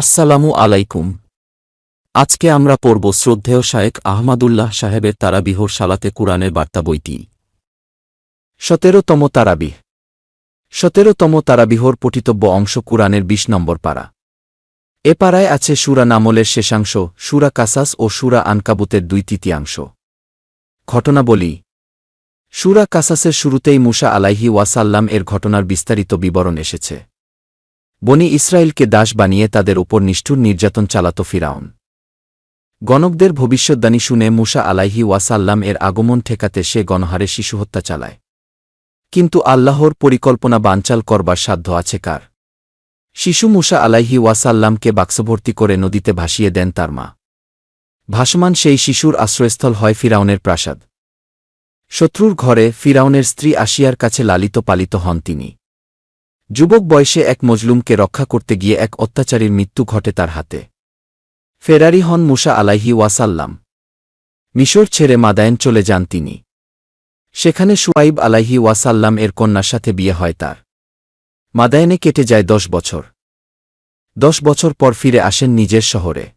আসসালামু আলাইকুম। আজকে আমরা পড়ব শ্রদ্ধেয় শায়েক আহমাদুল্লাহ সাহেবের তারাবিহর সালাতে কুরআনের বার্তা বইটি। সতেরোতম তারাবিহ। সতেরোতম তারাবিহর পঠিতব্য অংশ কুরআনের বিশ নম্বর পাড়া এ পাড়ায় আছে সুরা নামলের শেষাংশ, সুরা কাসাস ও সুরা আনকাবুতের দুই তৃতীয়াংশ। ঘটনা বলি সুরা কাসাসের শুরুতেই মুসা আলাইহি ওয়াসাল্লাম এর ঘটনার বিস্তারিত বিবরণ এসেছে। বনি ইসরায়েলকে দাস বানিয়ে তাদের উপর নিষ্ঠুর নির্যাতন চালাত ফিরাউন। গণকদের ভবিষ্যদ্বাণী শুনে মুসা আলাইহি ওয়াসাল্লাম এর আগমন ঠেকাতে সে গণহারে শিশুহত্যা চালায়। কিন্তু আল্লাহর পরিকল্পনা বানচাল করবার সাধ্য আছে কার? শিশু মুসা আলাইহি ওয়াসাল্লামকে বাক্সভর্তি করে নদীতে ভাসিয়ে দেন তার মা। ভাসমান সেই শিশুর আশ্রয়স্থল হয় ফিরাউনের প্রাসাদ। শত্রুর ঘরে ফিরাউনের স্ত্রী আসিয়ার কাছে লালিত পালিত হন তিনি। যুবক বয়সে এক মজলুমকে রক্ষা করতে গিয়ে এক অত্যাচারীর মৃত্যু ঘটে তার হাতে। ফেরারি হন মুসা আলাইহি ওয়াসাল্লাম। মিশর ছেড়ে মাদায়েন চলে যান তিনি। সেখানে সুয়াইব আলাইহি ওয়াসাল্লাম এর কন্যার সাথে বিয়ে হয় তার। মাদায়েনে কেটে যায় দশ বছর। দশ বছর পর ফিরে আসেন নিজের শহরে।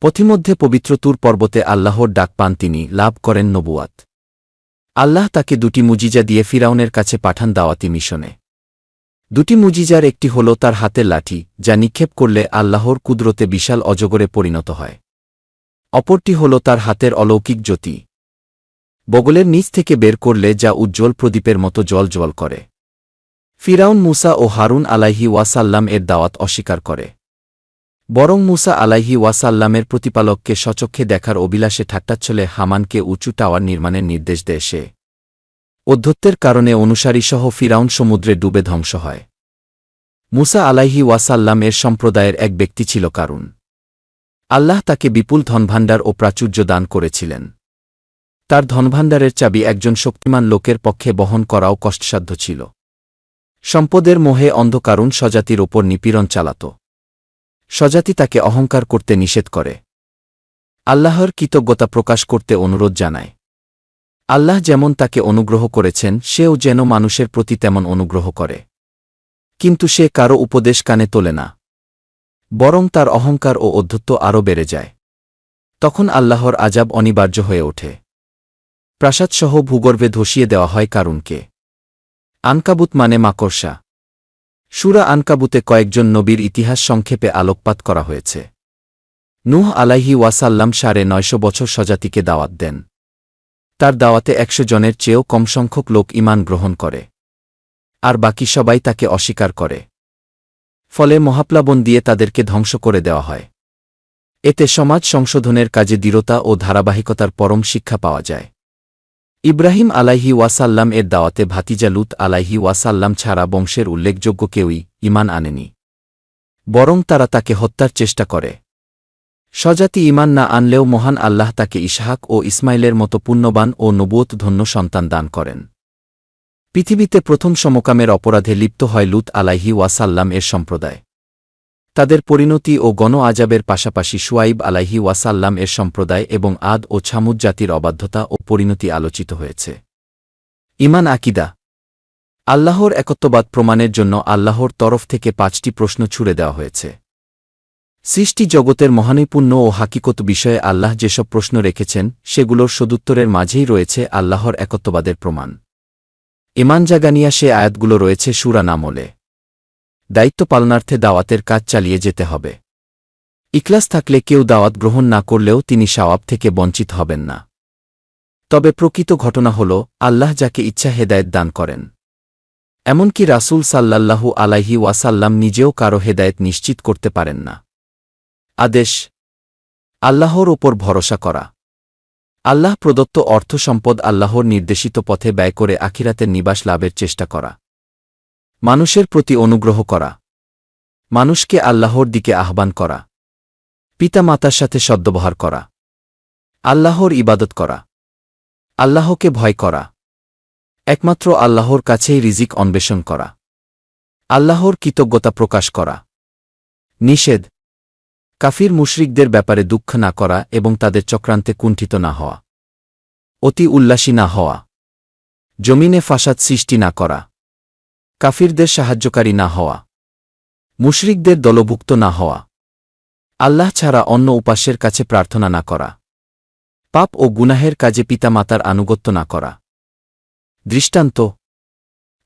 পথিমধ্যে পবিত্র তুর পর্বতে আল্লাহর ডাক পান তিনি, লাভ করেন নবুয়াত আল্লাহ তাকে দুটি মুজিজা দিয়ে ফিরাউনের কাছে পাঠান দাওয়াতি মিশনে। দুটি মুজিজার একটি হল তার হাতের লাঠি, যা নিক্ষেপ করলে আল্লাহর কুদরতে বিশাল অজগরে পরিণত হয়। অপরটি হল তার হাতের অলৌকিক জ্যোতি। বগলের নিচ থেকে বের করলে যা উজ্জ্বল প্রদীপের মতো জল জল করে। ফিরাউন মুসা ও হারুন আলাইহি ওয়াসাল্লাম এর দাওয়াত অস্বীকার করে। বরং মুসা আলাইহি ওয়াসাল্লামের প্রতিপালককে সচক্ষে দেখার অভিলাষে ঠাট্টাচ্ছলে হামানকে উঁচু টাওয়ার নির্মাণের নির্দেশ দেয় সে। অধ্যত্বের কারণে অনুসারীসহ ফিরাউন সমুদ্রে ডুবে ধ্বংস হয়। মুসা আলাইহি ওয়াসাল্লাম এর সম্প্রদায়ের এক ব্যক্তি ছিল কারুন। আল্লাহ তাকে বিপুল ধনভাণ্ডার ও প্রাচুর্য দান করেছিলেন। তার ধনভাণ্ডারের চাবি একজন শক্তিমান লোকের পক্ষে বহন করাও কষ্টসাধ্য ছিল। সম্পদের মোহে অন্ধকারুণ স্বজাতির ওপর নিপীড়ন চালাত। স্বজাতি তাকে অহংকার করতে নিষেধ করে। আল্লাহর কৃতজ্ঞতা প্রকাশ করতে অনুরোধ জানায়। আল্লাহ যেমন তাকে অনুগ্রহ করেছেন, সেও যেন মানুষের প্রতি তেমন অনুগ্রহ করে। কিন্তু সে কারও উপদেশ কানে তোলে না। বরং তার অহংকার ও অধ্যত্ব আরও বেড়ে যায়। তখন আল্লাহর আজাব অনিবার্য হয়ে ওঠে। প্রাসাদসহ ভূগর্ভে ধসিয়ে দেওয়া হয় কারুনকে। আনকাবুত মানে মাকড়সা। সুরা আনকাবুতে কয়েকজন নবীর ইতিহাস সংক্ষেপে আলোকপাত করা হয়েছে। নুহ আলাইহি ওয়াসাল্লাম সাড়ে নয়শো বছর সজাতিকে দাওয়াত দেন। তার দাওয়াতে একশো জনের চেয়েও কম সংখ্যক লোক ইমান গ্রহণ করে। আর বাকি সবাই তাকে অস্বীকার করে। ফলে মহাপ্লাবন দিয়ে তাদেরকে ধ্বংস করে দেওয়া হয়। এতে সমাজ সংশোধনের কাজে দৃঢ়তা ও ধারাবাহিকতার পরম শিক্ষা পাওয়া যায়। ইব্রাহিম আলাইহি ওয়াসাল্লাম এর দাওয়াতে ভাতিজা লুত আলাইহি ওয়াসাল্লাম ছাড়া বংশের উল্লেখযোগ্য কেউই ইমান আনেনি। বরং তারা তাকে হত্যার চেষ্টা করে। স্বজাতি ইমান না আনলেও মহান আল্লাহ তাকে ইসহাক ও ইসমাইলের মতো পুণ্যবান ও নবুয়ত ধন্য সন্তান দান করেন। পৃথিবীতে প্রথম সমকামের অপরাধে লিপ্ত হয় লুত আলাইহি ওয়াসাল্লাম এর সম্প্রদায়। তাদের পরিণতি ও গণ আজাবের পাশাপাশি সুয়াইব আলাইহি ওয়াসাল্লাম এর সম্প্রদায় এবং আদ ও ছামুদ জাতির অবাধ্যতা ও পরিণতি আলোচিত হয়েছে। ইমান আকিদা। আল্লাহর একত্ববাদ প্রমাণের জন্য আল্লাহর তরফ থেকে পাঁচটি প্রশ্ন ছুড়ে দেওয়া হয়েছে। সৃষ্টি জগতের মহানৈপুণ্য ও হাকিকত বিষয়ে আল্লাহ যেসব প্রশ্ন রেখেছেন, সেগুলোর সদুত্তরের মাঝেই রয়েছে আল্লাহর একত্ববাদের প্রমাণ। ইমান জাগানিয়া সে আয়াতগুলো রয়েছে সুরা নামলে। দায়িত্ব পালনার্থে দাওয়াতের কাজ চালিয়ে যেতে হবে। ইকলাস থাকলে কেউ দাওয়াত গ্রহণ না করলেও তিনি সাওয়াব থেকে বঞ্চিত হবেন না। তবে প্রকৃত ঘটনা হল, আল্লাহ যাকে ইচ্ছা হেদায়েত দান করেন। এমনকি রাসূল সাল্লাল্লাহু আলাইহি ওয়াসাল্লাম নিজেও কারও হেদায়েত নিশ্চিত করতে পারেন না। আদেশ। আল্লাহর ওপর ভরসা করা। আল্লাহ প্রদত্ত অর্থ সম্পদ আল্লাহর নির্দেশিত পথে ব্যয় করে আখিরাতের নিবাস লাভের চেষ্টা করা। মানুষের প্রতি অনুগ্রহ করা। মানুষকে আল্লাহর দিকে আহ্বান করা। পিতা মাতার সাথে সদ্ব্যবহার করা। আল্লাহর ইবাদত করা। আল্লাহকে ভয় করা। একমাত্র আল্লাহর কাছেই রিজিক অন্বেষণ করা। আল্লাহর কৃতজ্ঞতা প্রকাশ করা। নিষেধ। কাফির মুশরিকদের ব্যাপারে দুঃখ না করা এবং তাদের চক্রান্তে কুণ্ঠিত না হওয়া। অতি উল্লাসী না হওয়া। জমিনে ফাসাদ সৃষ্টি না করা। কাফিরদের সাহায্যকারী না হওয়া। মুশরিকদের দলভুক্ত না হওয়া। আল্লাহ ছাড়া অন্য উপাস্যের কাছে প্রার্থনা না করা। পাপ ও গুনাহের কাজে পিতামাতার আনুগত্য না করা। দৃষ্টান্ত,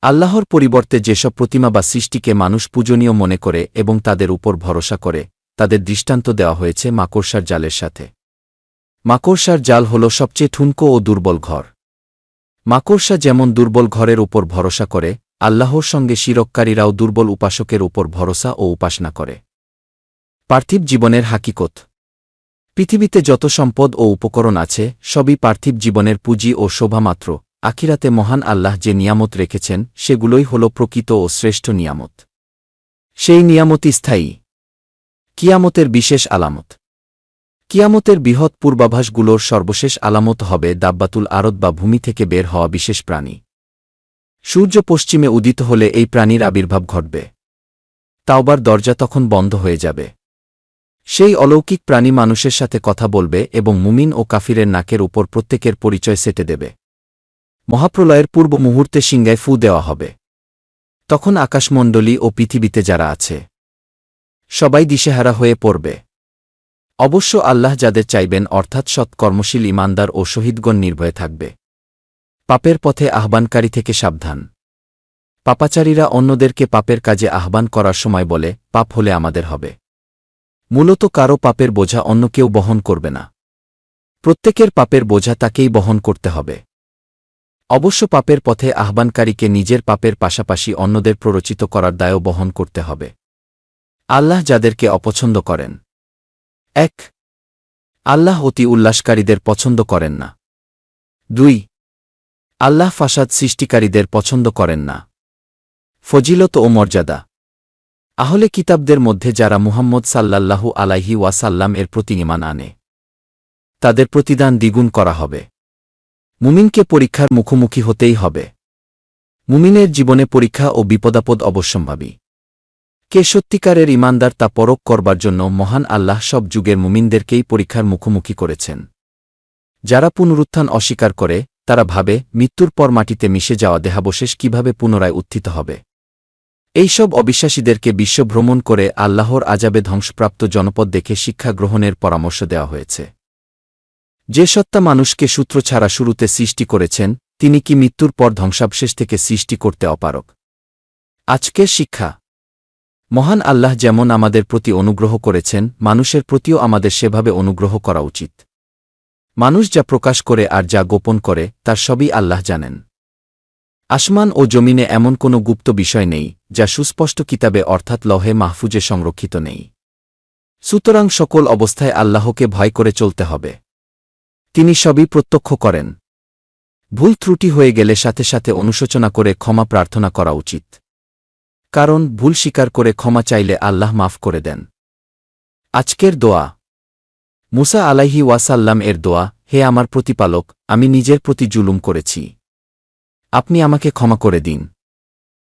আল্লাহর পরিবর্তে যেসব প্রতিমা বা সৃষ্টিকে মানুষ পূজনীয় মনে করে এবং তাদের উপর ভরসা করে তাদের দৃষ্টান্ত দেওয়া হয়েছে মাকড়সার জালের সাথে। মাকড়সার জাল হল সবচেয়ে ঠুনকো ও দুর্বল ঘর। মাকড়সা যেমন দুর্বল ঘরের উপর ভরসা করে, আল্লাহর সঙ্গে শিরককারীরাও দুর্বল উপাসকের উপর ভরসা ও উপাসনা করে। পার্থিব জীবনের হাকিকত। পৃথিবীতে যত সম্পদ ও উপকরণ আছে, সবই পার্থিব জীবনের পুঁজি ও শোভামাত্র আখিরাতে মহান আল্লাহ যে নিয়ামত রেখেছেন, সেগুলোই হল প্রকৃত ও শ্রেষ্ঠ নিয়ামত। সেই নিয়ামতই স্থায়ী। কিয়ামতের বিশেষ আলামত। কিয়ামতের বৃহৎ পূর্বাভাসগুলোর সর্বশেষ আলামত হবে দাব্বাতুল আরদ বা ভূমি থেকে বের হওয়া বিশেষ প্রাণী। সূর্য পশ্চিমে উদিত হলে এই প্রাণীর আবির্ভাব ঘটবে। তাওবার দরজা তখন বন্ধ হয়ে যাবে। সেই অলৌকিক প্রাণী মানুষের সাথে কথা বলবে এবং মুমিন ও কাফিরের নাকের উপর প্রত্যেকের পরিচয় সেটে দেবে। মহাপ্রলয়ের পূর্ব মুহূর্তে সিংগায় ফু দেওয়া হবে। তখন আকাশমণ্ডলী ও পৃথিবীতে যারা আছে সবাই দিশেহারা হয়ে পড়বে। অবশ্য আল্লাহ যাদের চাইবেন অর্থাৎ সৎ কর্মশীল ইমানদার ও শহীদগণ নির্ভয়ে থাকবে। পাপের পথে আহ্বানকারী থেকে সাবধান। পাপাচারীরা অন্যদেরকে পাপের কাজে আহ্বান করার সময় বলে, পাপ হলে আমাদের হবে। মূলত কারও পাপের বোঝা অন্য কেউ বহন করবে না। প্রত্যেকের পাপের বোঝা তাকেই বহন করতে হবে। অবশ্য পাপের পথে আহ্বানকারীকে নিজের পাপের পাশাপাশি অন্যদের প্ররোচিত করার দায়ও বহন করতে হবে। আল্লাহ যাদেরকে অপছন্দ করেন। এক, আল্লাহ অতি উল্লাসকারীদের পছন্দ করেন না। দুই, আল্লাহ ফাসাদ সৃষ্টিকারীদের পছন্দ করেন না। ফজিলত ও মর্যাদা। আহলে কিতাবদের মধ্যে যারা মুহাম্মদ সাল্লাল্লাহু আলাইহি ওয়াসাল্লাম এর প্রতি আনে, তাদের প্রতিদান দ্বিগুণ করা হবে। মুমিনকে পরীক্ষার মুখোমুখি হতেই হবে। মুমিনের জীবনে পরীক্ষা ও বিপদাপদ অবশ্যম্ভাবী। কে সত্যিকারের ইমানদার তা পরক করবার জন্য মহান আল্লাহ সব যুগের মুমিনদেরকেই পরীক্ষার মুখোমুখি করেছেন। যারা পুনরুত্থান অস্বীকার করে, তারা ভাবে, মৃত্যুর পর মাটিতে মিশে যাওয়া দেহাবশেষ কীভাবে পুনরায় উত্থিত হবে। এইসব অবিশ্বাসীদেরকে বিশ্বভ্রমণ করে আল্লাহর আজাবে ধ্বংসপ্রাপ্ত জনপদ দেখে শিক্ষা গ্রহণের পরামর্শ দেওয়া হয়েছে। যে সত্তা মানুষকে সূত্র ছাড়া শুরুতে সৃষ্টি করেছেন, তিনি কি মৃত্যুর পর ধ্বংসাবশেষ থেকে সৃষ্টি করতে অপারক আজকের শিক্ষা মহান আল্লাহ যেমন আমাদের প্রতি অনুগ্রহ করেছেন, মানুষের প্রতিও আমাদের সেভাবে অনুগ্রহ করা উচিত। মানুষ যা প্রকাশ করে আর যা গোপন করে, তার সবই আল্লাহ জানেন। আসমান ও জমিনে এমন কোনো গুপ্ত বিষয় নেই, যা সুস্পষ্ট কিতাবে অর্থাৎ লহে মাহফুজে সংরক্ষিত নেই। সুতরাং সকল অবস্থায় আল্লাহকে ভয় করে চলতে হবে। তিনি সবই প্রত্যক্ষ করেন। ভুল ত্রুটি হয়ে গেলে সাথে সাথে অনুশোচনা করে ক্ষমা প্রার্থনা করা উচিত। কারণ ভুল স্বীকার করে ক্ষমা চাইলে আল্লাহ মাফ করে দেন। আজকের দোয়া। মুসা আলাইহি ওয়াসাল্লাম এর দোয়া, হে আমার প্রতিপালক, আমি নিজের প্রতি জুলুম করেছি। আপনি আমাকে ক্ষমা করে দিন।